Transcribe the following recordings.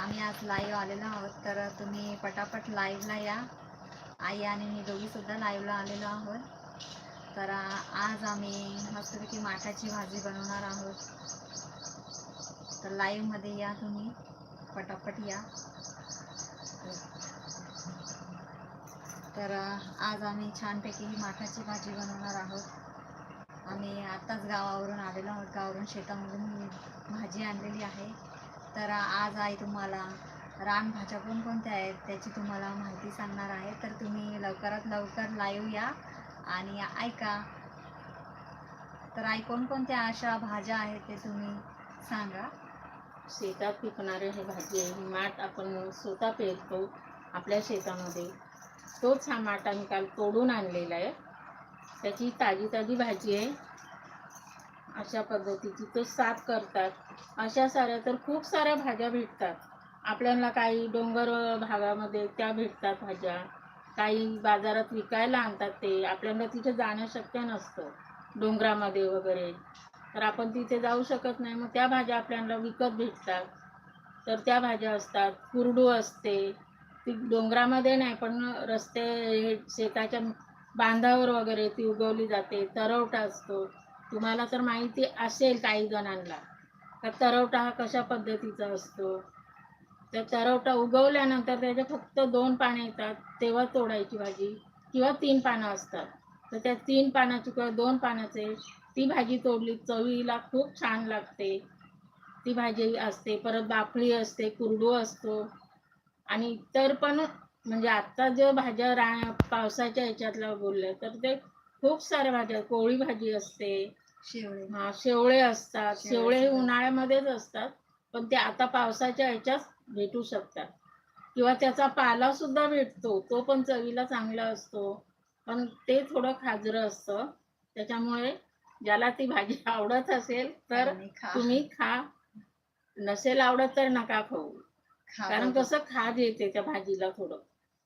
आम्ही आज लाईव्ह आलेलो आहोत तर तुम्ही पटापट लाईव्हला या. आई आणि मी दोघीसुद्धा लाईव्हला आलेलो आहोत. तर आज आम्ही मस्तपैकी माठाची भाजी बनवणार आहोत. तर लाईव्हमध्ये या तुम्ही. पटापट या. तर आज आम्ही छानपैकी ही माठाची भाजी बनवणार आहोत. आम्ही आत्ताच गावावरून आलेलो आहोत. गावावरून शेतामधून भाजी आणलेली आहे. तर आज आई तुम्हाला रानभाज्या कोणकोणत्या आहेत त्याची तुम्हाला माहिती सांगणार आहे. तर तुम्ही लवकरात लवकर लाईव्ह या आणि ऐका. तर आई कोणकोणत्या अशा भाज्या आहेत ते तुम्ही सांगा. शेतात पिकणारे हे भाजी आहे माठ आपण स्वतः पेरतो आपल्या शेतामध्ये. तोच हा माठ आम्ही काल तोडून आणलेला आहे. त्याची ताजी ताजी भाजी आहे. अशा पद्धतीची तो साफ करतात. अशा साऱ्या तर खूप साऱ्या भाज्या भेटतात. आपल्याला काही डोंगर भागामध्ये त्या भेटतात भाज्या. काही बाजारात विकायला आणतात ते. आपल्याला तिथे जाणं शक्य नसतं. डोंगरामध्ये वगैरे. तर आपण तिथे जाऊ शकत नाही. मग त्या भाज्या आपल्याला विकत भेटतात. तर त्या भाज्या असतात. कुरडू असते. ती डोंगरामध्ये नाही पण रस्ते हे शेताच्या बांधावर वगैरे ती उगवली जाते. तरवटा असतो. तुम्हाला तर माहिती असेल काही जणांना. का तरवटा हा कशा पद्धतीचा असतो? तर तरवटा उगवल्यानंतर त्याचे फक्त दोन पानं येतात तेव्हा तोडायची भाजी किंवा तीन पानं असतात. तर त्या तीन पानाची किंवा दोन पानाचे ती भाजी तोडली चवीला खूप छान लागते. ती भाजी असते परत बाफळी असते कुरडू असतो. आणि इतर पण म्हणजे आत्ता जे भाज्या रा पावसाच्या ह्याच्यातला बोलल्या तर ते खूप साऱ्या भाज्या कोळी भाजी असते शेवळे. हा शेवळे असतात. शेवळे हे. उन्हाळ्यामध्येच असतात पण ते आता पावसाच्या ह्याच्यात भेटू शकतात. किंवा त्याचा पाला सुद्धा भेटतो. तो पण चवीला चांगला असतो. पण ते थोडं खाजरं असतं. त्याच्यामुळे ज्याला ती भाजी आवडत असेल तर तुम्ही खा. नसेल आवडत तर नका खाऊ. कारण. कसं खाज येते त्या भाजीला थोडं.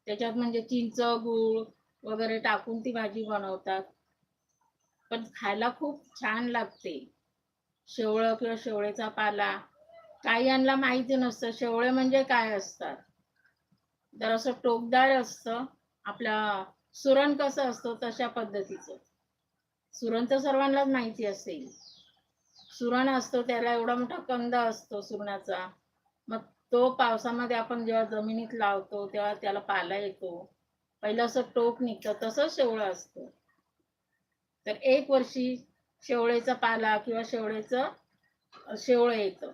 त्याच्यात म्हणजे चिंच गूळ वगैरे टाकून ती भाजी बनवतात. पण खायला खूप छान लागते. शेवळं किंवा शेवळेचा पाला काही यांना माहिती नसतं. शेवळे म्हणजे काय असतात? तर असं टोकदार असतं. आपला सुरण कसं असतं तशा पद्धतीचं. सुरण तर सर्वांनाच माहिती असेल. सुरण असतो त्याला एवढा मोठा कंद असतो सुरणाचा. मग तो पावसामध्ये आपण जेव्हा जमिनीत लावतो तेव्हा त्याला पाला येतो. पहिलं असं टोक निघतं तसंच शेवळं असतं. तर एक वर्षी शेवळेचा पाला किंवा शेवळेचं शेवळं येतं.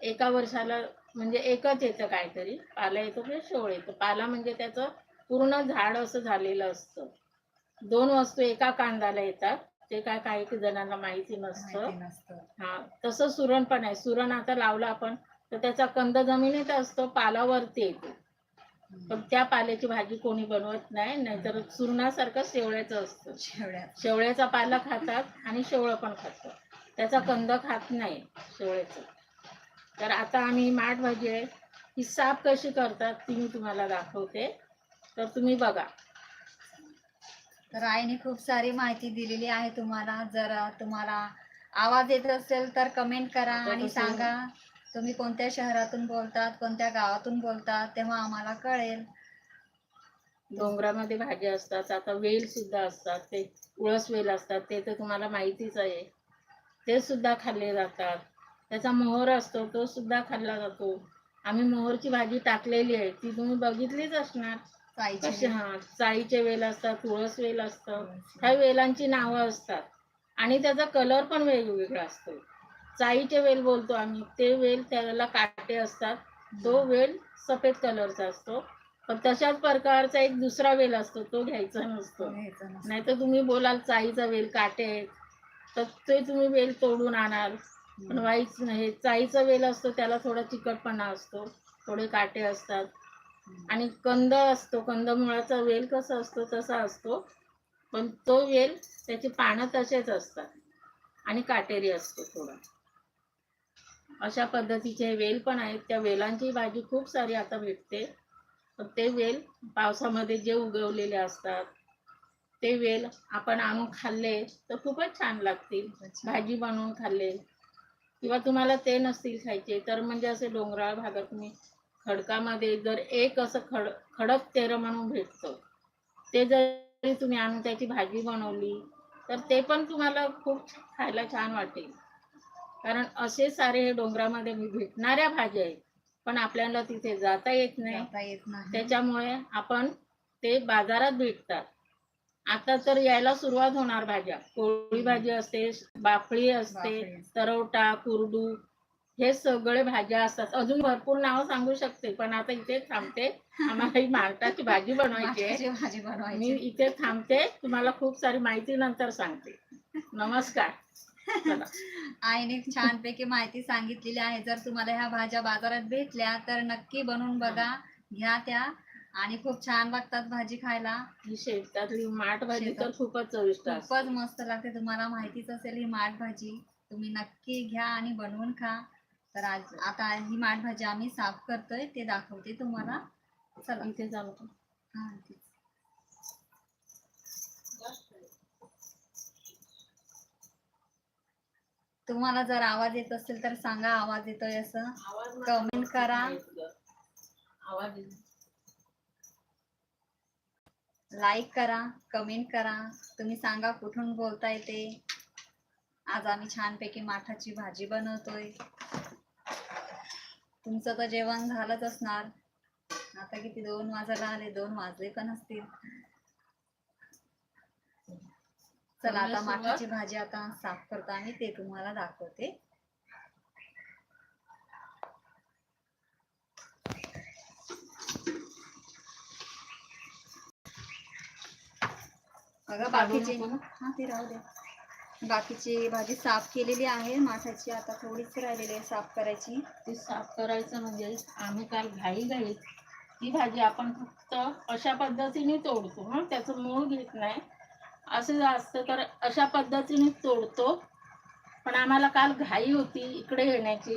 एका वर्षाला म्हणजे एकच येतं काहीतरी. पाला येतो किंवा शेवळ येतं. पाला म्हणजे त्याचं पूर्ण झाड असं झालेलं असतं. दोन वस्तू एका कांदाला येतात. ते काय काही जणांना माहिती नसतं. माहिती नसतं. हा तसं सुरण पण आहे. सुरण आता लावलं आपण तर त्याचा कंद जमिनीत असतो पाला वरती येतो. पण त्या पाल्याची भाजी कोणी बनवत नाही नाहीतर सुरणासारखं शेवळ्याचं असतं. शेवळ्या शेवळ्याचा पाला खातात आणि शेवळं पण खातात. त्याचा कंद खात नाही शेवळ्याचं. तर आता आम्ही माठ भाजी आहे ही साफ कशी करतात ती मी तुम्हाला दाखवते. तर तुम्ही बघा. तर आईने खूप सारी माहिती दिलेली आहे तुम्हाला. जर तुम्हाला आवाज येत असेल तर कमेंट करा आणि सांगा. तुम्ही कोणत्या शहरातून बोलतात कोणत्या गावातून बोलतात तेव्हा आम्हाला कळेल. डोंगरामध्ये भाज्या असतात आता वेल सुद्धा असतात ते उळस वेल असतात ते तर तुम्हाला माहितीच आहे. ते सुद्धा खाल्ले जातात. त्याचा मोहर असतो तो सुद्धा खाल्ला जातो. आम्ही मोहरची भाजी टाकलेली आहे ती तुम्ही बघितलीच असणार. हा चाळीचे वेल असतात तुळस वेल असतं. काही वेलांची नावं असतात. आणि त्याचा कलर पण वेगवेगळा असतो. चाळीचे वेल बोलतो आम्ही ते वेल त्याला काटे असतात. तो वेल सफेद कलरचा असतो. पण तशाच प्रकारचा एक दुसरा वेल असतो तो घ्यायचा नसतो. नाही तर तुम्ही बोलाल चाळीचा वेल काटे आहेत तर ते तुम्ही वेल तोडून आणाल. पण वाईच नाही चाळीचा वेल असतो त्याला थोडा चिकटपणा असतो थोडे काटे असतात. आणि कंद असतो कंदमुळाचा वेल कसा असतो तसा असतो. पण तो वेल त्याची पानं तसेच असतात. आणि काटेरी असतो थोडा. अशा पद्धतीचे वेल पण आहेत. त्या वेलांची भाजी खूप सारी आता भेटते. ते वेल पावसामध्ये जे उगवलेले असतात ते वेल आपण आणून खाल्ले तर खूपच छान लागतील. भाजी बनवून खाल्ले. किंवा तुम्हाला ते नसतील खायचे तर म्हणजे असे डोंगराळ भागात तुम्ही खडकामध्ये जर एक असं खड खडक तेरं म्हणून भेटतं ते जरी तुम्ही आणून त्याची भाजी बनवली तर ते पण तुम्हाला खूप खायला छान वाटेल. कारण असे सारे हे डोंगरामध्ये भेटणाऱ्या भाज्या आहेत पण आपल्याला तिथे जाता येत नाही. त्याच्यामुळे आपण ते बाजारात भेटतात. आता तर यायला सुरुवात होणार भाज्या. कोळी भाजी असते बाफळी असते. तरवटा कुरडू हे सगळे भाज्या असतात. अजून भरपूर नावं सांगू शकते पण आता इथे थांबते. आम्हाला ही मार्टाची भाजी बनवायची मी इथे थांबते तुम्हाला खूप सारी माहिती नंतर सांगते. नमस्कार. आईने छानपैकी माहिती सांगितलेली आहे. जर तुम्हाला ह्या भाज्या बाजारात भेटल्या तर नक्की बनवून बघा. घ्या त्या आणि खूप छान लागतात भाजी खायला. ही शेतातली माठ भाजी तर. खूपच चविष्ट असते. खूपच मस्त लागते. तुम्हाला माहितीच असेल ही माठ भाजी तुम्ही नक्की घ्या आणि बनवून खा. तर आज आता ही माठ भाजी आम्ही साफ करतोय ते दाखवते तुम्हाला. चला. इथे चालू कर. हा, तेच. तुम्हाला जर आवाज येत असेल तर सांगा आवाज येतोय असं. Comment करा. लाईक करा कमेंट करा. तुम्ही सांगा कुठून बोलताय ते. आज आम्ही छानपैकी माठाची भाजी बनवतोय. तुमचं तर जेवण झालंच असणार. आता किती दोन वाजायला आले दोन वाजले पण असतील. चला आता? माठाची भाजी आता साफ करतो आम्ही ते तुम्हाला दाखवते. बघा बाकीचे? हा ते राहू द्या. बाकीची भाजी साफ केलेली आहे. माठाची आता थोडीच राहिलेली आहे साफ करायची. ते साफ करायचं म्हणजे आम्ही काल घाई घाईत. ती भाजी आपण फक्त अशा पद्धतीने तोडतो. हं त्याचं मूळ घेत नाही. असं असतं तर अशा पद्धतीने तोडतो. पण आम्हाला काल घाई होती इकडे येण्याची.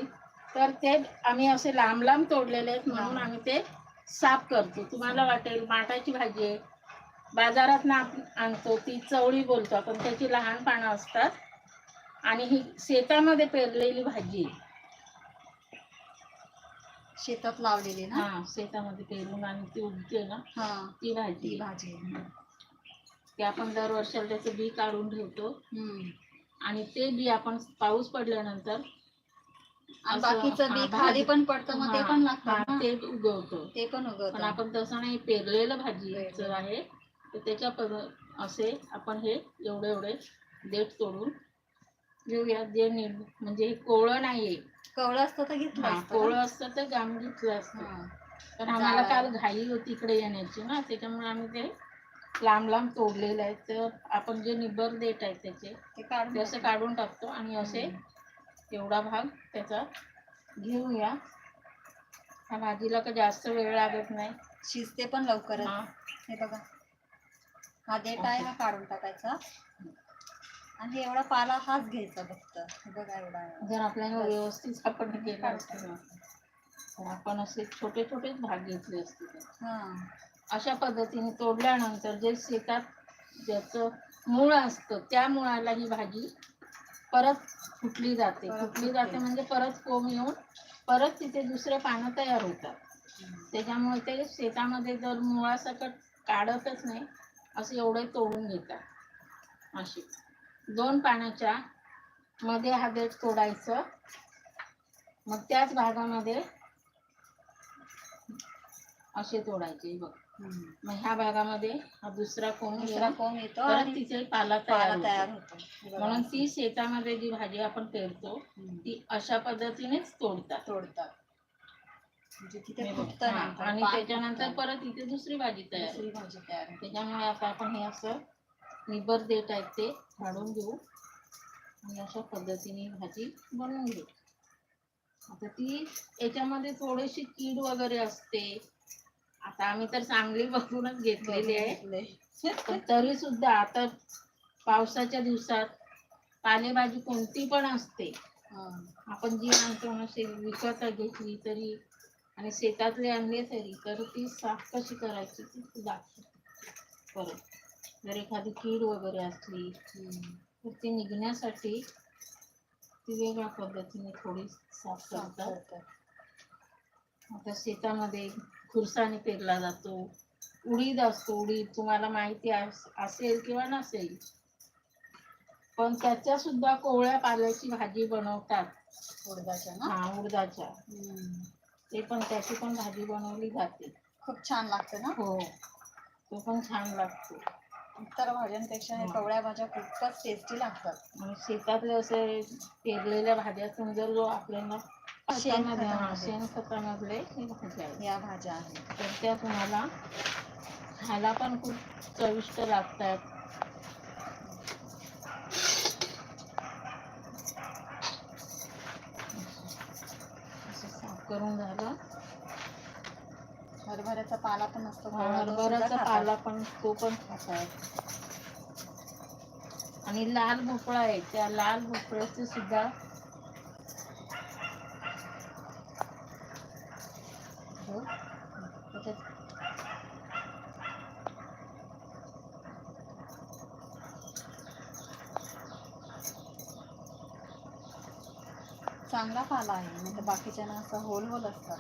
तर ते आम्ही असे लांब लांब तोडलेले आहेत म्हणून. आम्ही ते साफ करतो. तुम्हाला वाटेल माठाची भाजी आहे. बाजारात ना आणतो. ती चवळी बोलतो आपण. त्याची लहान पानं असतात. आणि ही शेतामध्ये पेरलेली भाजी शेतात लावलेली ना? हा शेतामध्ये पेरून आणि ती उगते ना हा. ती भाजी भाजी ते आपण दर वर्षाला त्याचं बी काढून ठेवतो. आणि ते बी आपण पाऊस पडल्यानंतर आणि बाकीचं बी खाली भाजी- पण पडतं मग ते पण लागतं ना. ते उगवतो. ते पण पण उगवत आपण तसं नाही पेरलेलं भाजीचं पेरलेलं. आहे. तर त्याच्या पद असे आपण हे एवढे एवढे देठ तोडून घेऊया. जे म्हणजे हे कोवळं नाहीये. कवळं असतं तर घेतलं हा, असतं कोवळं ना. असतं तर गाम घेतलं असतं. हा. पण आम्हाला काल. घाई होती इकडे येण्याची ना त्याच्यामुळे आम्ही ते लांब लांब तोडलेले आहेत तर आपण जे निबर देठ आहेत त्याचे ते काढून असे. काढून टाकतो आणि असे. एवढा भाग त्याचा घेऊया. ह्या भाजीला का जास्त वेळ लागत नाही. शिजते पण लवकर हा. हे बघा. हा देठ आहे ना काढून टाकायचा. आणि हे एवढा पाला हाच घ्यायचा फक्त. हे बघा एवढा. जर आपल्याला. व्यवस्थित आपण केलं असतं. ना तर आपण असे छोटे छोटेच भाग घेतले असते. त्याचे. हा. अशा पद्धतीने तोडल्यानंतर जे शेतात ज्याचं मूळ असतं त्या मुळाला ही भाजी परत फुटली जाते. फुटली. जाते म्हणजे परत कोंब येऊन परत तिथे दुसरे पानं तयार होतात. त्याच्यामुळे ते शेतामध्ये जर मुळासकट काढतच नाही असे एवढे तोडून घेतात. असे. दोन पाण्याच्या मध्ये हा देठ तोडायचं. मग त्याच भागामध्ये असे तोडायचे. बघ. मग ह्या भागामध्ये हा दुसरा कोंब दुसरा कोंब येतो आणि तिथे पाला तयार पाला होतो. तयार होतो बघा. म्हणून ती शेतामध्ये जी भाजी आपण पेरतो. ती अशा पद्धतीनेच तोडतात तोडतात म्हणजे तिथे. फुटतं आणि त्याच्यानंतर. परत इथे दुसरी भाजी तयार. दुसरी भाजी तयार. त्याच्यामुळे आता आपण हे असं निबर देत आहेत ते काढून घेऊ आणि अशा पद्धतीने भाजी बनवून घेऊ आता ती याच्यामध्ये थोडीशी कीड वगैरे असते आता आम्ही तर चांगली बघूनच घेतलेली आहे. पण तरी सुद्धा आता पावसाच्या दिवसात पालेभाजी कोणती पण असते. आपण जी आणतो ना विकत घेतली तरी आणि शेतातले आणले तरी तर ती साफ कशी करायची ती तू दाखव परत जर एखादी कीड वगैरे असली. तर ती निघण्यासाठी ती वेगळ्या पद्धतीने थोडी साफ करतात आता शेतामध्ये खुरसाने पेरला जातो. उडीद असतो उडीद तुम्हाला माहिती अस- असेल किंवा नसेल. पण त्याच्या सुद्धा कोवळ्या पाल्याची भाजी बनवतात. उडदाच्या ना? हा उडदाच्या. ते पण त्याची पण भाजी बनवली जाते. खूप छान लागते ना? हो तो पण छान लागतो. इतर भाज्यांपेक्षा हे हा. कवळ्या भाज्या खूपच टेस्टी लागतात. आणि शेतातले असे पेरलेल्या भाज्यातून जर जो आपल्याला खतामध्ये- हा, शेणखतामध्ये. शेणखतामधले हे भाज्या आहेत. या भाज्या आहेत. तर त्या तुम्हाला खायला पण खूप चविष्ट लागतात. असं साफ करून झालं. हरभऱ्याचा पाला पण असतो. कोवळा, तो सुद्धा हरभऱ्याचा खातात. पाला पण तो पण खातात. आणि लाल भोपळा आहे. त्या लाल भोपळ्याचे सुद्धा हो. चांगला पाला आहे नाही तर बाकीच्या असं होल होल असतात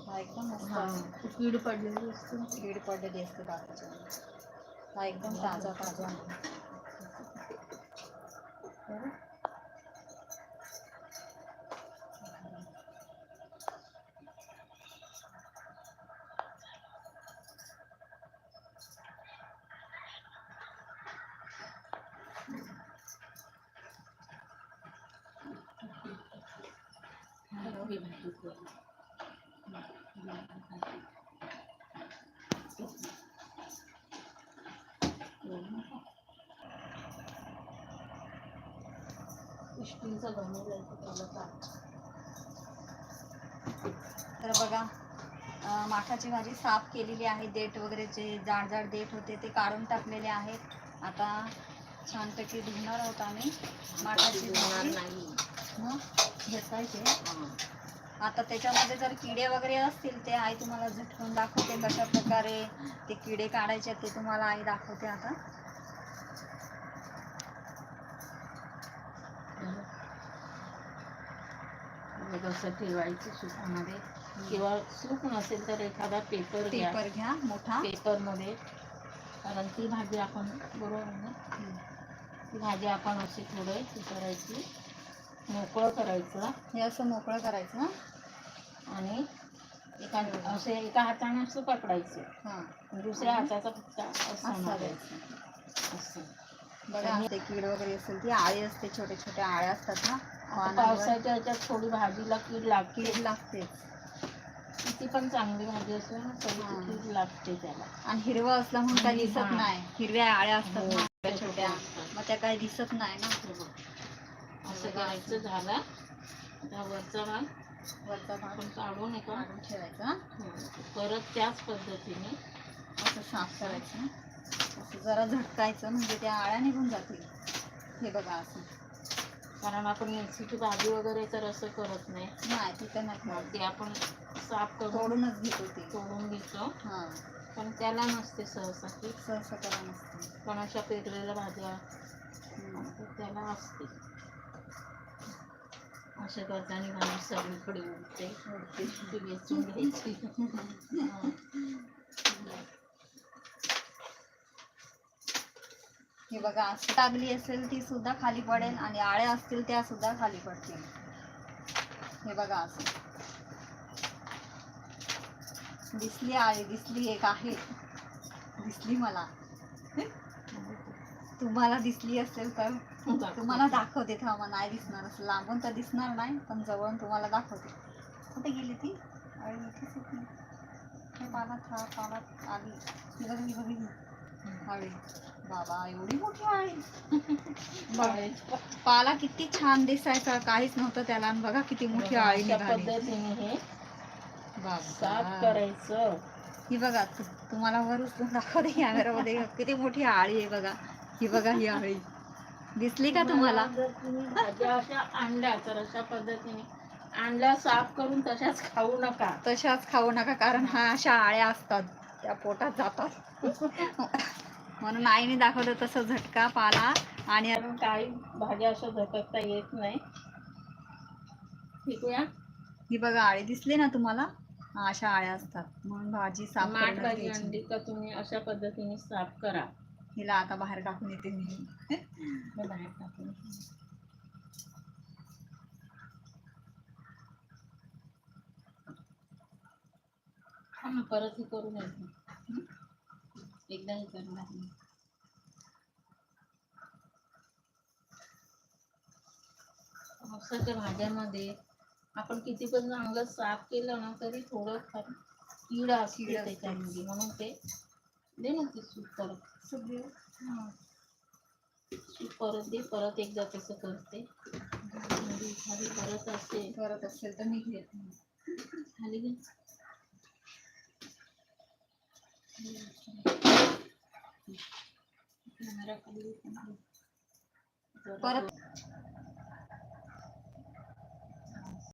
हा एकदम हा, मस्त कीड पडलेली असते. कीड पडलेली असते बाकीच्या हा एकदम ताजा ताजा आहे बरं? ही भाजी करू. स्टीलचं त्याला. तर. बघा माठाची भाजी साफ केलेली आहे. देठ वगैरे जे जाड जाड देठ होते ते काढून टाकलेले आहेत. आता छानपैकी धुणार आहोत आम्ही माठाची भाजी. नाही. हा. आता त्याच्यामध्ये जर किडे वगैरे असतील ते आई तुम्हाला झटकून दाखवते कशा प्रकारे. ते किडे काढायचे ते तुम्हाला आई दाखवते आता. कसं ठेवायचं सुपामध्ये किंवा सूप नसेल तर एखादा पेपर पेपर घ्या मोठा. पेपरमध्ये कारण ती भाजी आपण बरोबर ना. ती भाजी आपण अशी थोडं करायची. मोकळं करायचं हे असं मोकळं करायचं ना आणि एका असे एका हाताने असं पकडायचं हां दुसऱ्या हाताचा फक्त असं मारायचं. असं बघा ते कीड वगैरे असेल ती आळी असते छोटे छोटे आळ्या असतात ना. पावसाच्या ह्याच्यात थोडी भाजीला कीड लागते कीड लागते किती पण चांगली भाजी असेल ना. ती कीड लागते त्याला आणि हिरवं असलं म्हणून काही दिसत. नाही हिरव्या आळ्या असतात हो, ना छोट्या. मग त्या काही दिसत नाही ना हे. असं करायचं झालं. आता वरचा भाग वरचा भाग आपण काढून एका काढून ठेवायचा. परत त्याच पद्धतीने असं साफ करायचं. असं जरा झटकायचं म्हणजे त्या आळ्या निघून जातील. हे बघा असं. कारण आपण मिरचीची भाजी वगैरे तर असं करत नाही. नाही तिथं नाही. ते आपण साफ करून तोडूनच घेतो ते. तोडून घेतो. हा. पण त्याला नसते सहसा. की सहसा करा नसते. पण अशा पेरलेल्या भाज्या त्याला असते. अशा करताना भाजी सगळीकडे उडते. ती वेचून घ्यायची. हे. बघा अशी असेल ती सुद्धा खाली पडेल आणि आळ्या असतील त्या सुद्धा खाली पडतील. हे बघा असं. दिसली आळी दिसली एक आहे. दिसली मला. तुम्हाला दिसली असेल तर तुम्हाला दाखवते थांबा नाही दिसणार असं. लांबून तर दिसणार नाही पण जवळून तुम्हाला दाखवते. कुठे गेली ती? इथेच होती हे पानात हा पानात आली. ही बघ ही बघ ही अळी बाबा एवढी मोठी बघ. पाला किती छान दिसायचा काहीच नव्हतं त्याला. बघा किती मोठी निघाली. हे बाबा. करायचं. ही बघा तु- तुम्हाला वर उचलून दाखवते कॅमेरामध्ये किती मोठी आळी आहे बघा. ही बघा ही आळी. दिसली का तुम्हाला? जर तुम्ही भाज्या अशा आणल्या तर अशा पद्धतीने आणल्या साफ करून तशाच खाऊ नका. तशाच खाऊ नका कारण हा अशा आळ्या असतात त्या पोटात जातात. म्हणून आईने दाखवलं तसं झटका पाला आणि कारण काही भाज्या अशा झटकता येत नाही. फेकूया ही बघा आळे दिसले ना तुम्हाला? हा, अशा आळ्या असतात. म्हणून भाजी साफ माठ करणं भाजी घ्यायची. आणली का तुम्ही अशा पद्धतीने साफ करा. हिला आता बाहेर टाकून येते मी. बाहेर टाकून परत हे करून येतो. एकदा हे करणार नाही पावसाच्या भाज्यामध्ये आपण किती पण चांगलं साफ केलं ना तरी थोडं फार कीड असते कीड असते. त्याच्यामध्ये म्हणून ते दे ना ती सूप परत. हा. सूप परत दे परत एकदा तसं करते. एखादी परत असते करत असेल तर मी घेत खाली घे. कॅमेरा खाली घे. परत